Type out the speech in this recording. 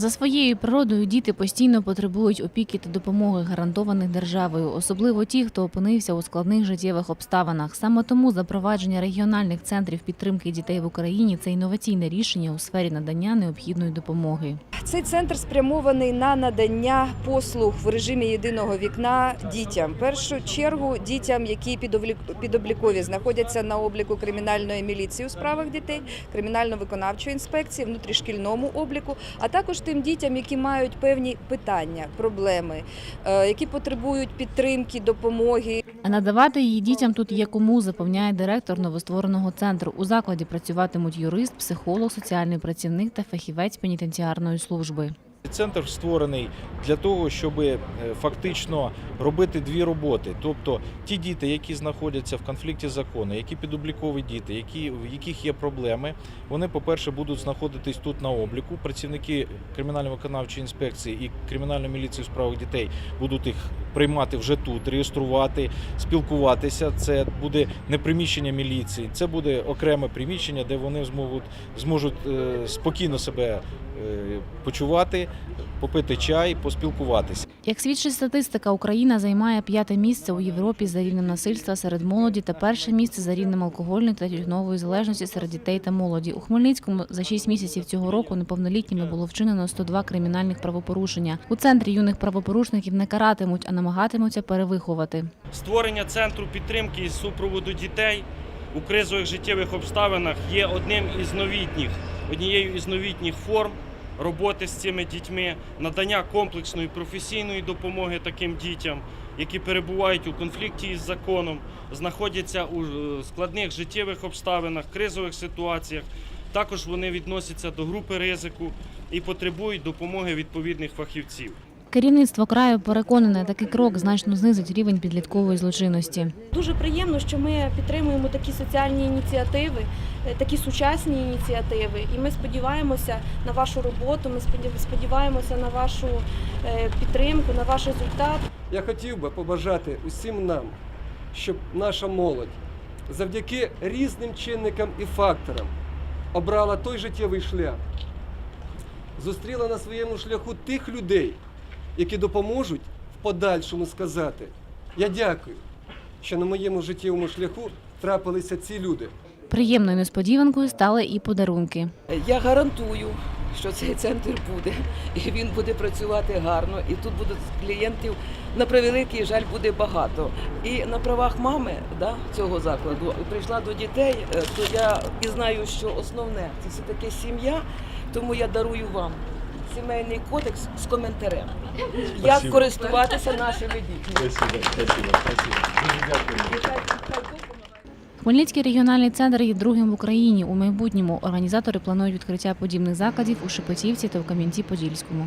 За своєю природою діти постійно потребують опіки та допомоги, гарантованих державою, особливо ті, хто опинився у складних життєвих обставинах. Саме тому запровадження регіональних центрів підтримки дітей в Україні це інноваційне рішення у сфері надання необхідної допомоги. Цей центр спрямований на надання послуг в режимі єдиного вікна дітям. В першу чергу дітям, які підоблік- підоблікові знаходяться на обліку кримінальної міліції у справах дітей, кримінально-виконавчої інспекції, внутрішкільному обліку, а також тим дітям, які мають певні питання, проблеми, е, які потребують підтримки, допомоги. А надавати її дітям тут є кому, запевняє директор новоствореного центру. У закладі працюватимуть юрист, психолог, соціальний працівник та фахівець пенітенціарної служби. Центр створений для того, щоб е, фактично робити дві роботи. Тобто ті діти, які знаходяться в конфлікті закону, які підоблікові діти, які, в яких є проблеми, вони, по-перше, будуть знаходитись тут на обліку. Працівники кримінально-виконавчої інспекції і кримінальної міліції у справах дітей будуть їх приймати вже тут, реєструвати, спілкуватися. Це буде не приміщення міліції, це буде окреме приміщення, де вони зможуть, зможуть е, спокійно себе почувати, попити чай, поспілкуватися. Як свідчить статистика, Україна займає п'яте місце у Європі за рівнем насильства серед молоді та перше місце за рівнем алкогольної та тютюнової залежності серед дітей та молоді. У Хмельницькому за 6 місяців цього року неповнолітніми було вчинено 102 кримінальних правопорушення. У центрі юних правопорушників не каратимуть, а намагатимуться перевиховати. Створення центру підтримки і супроводу дітей у кризових життєвих обставинах є одним із новітніх, однією із новітніх форм роботи з цими дітьми, надання комплексної професійної допомоги таким дітям, які перебувають у конфлікті із законом, знаходяться у е, складних життєвих обставинах, кризових ситуаціях. Також вони відносяться до групи ризику і потребують допомоги відповідних фахівців. Керівництво краю переконане, такий крок значно знизить рівень підліткової злочинності. Дуже приємно, що ми підтримуємо такі соціальні ініціативи, е, такі сучасні ініціативи. І ми сподіваємося на вашу роботу. Ми сподіваємося на вашу е, підтримку, на ваш результат. Я хотів би побажати усім нам, щоб наша молодь завдяки різним чинникам і факторам обрала той життєвий шлях, зустріла на своєму шляху тих людей, які допоможуть в подальшому сказати: Я дякую, що на моєму життєвому шляху трапилися ці люди. Приємною несподіванкою стали і подарунки. Я гарантую, що цей центр буде, і він буде працювати гарно. І тут будуть клієнтів на превеликий жаль буде багато. І на правах мами да, цього закладу прийшла до дітей, е, то я і знаю, що основне це все таки сім'я. Тому я дарую вам сімейний кодекс з коментарем, як користуватися нашими дітьми. Хмельницький регіональний центр є другим в Україні. У майбутньому організатори планують відкриття подібних закладів у Шепетівці та в Кам'янці-Подільському.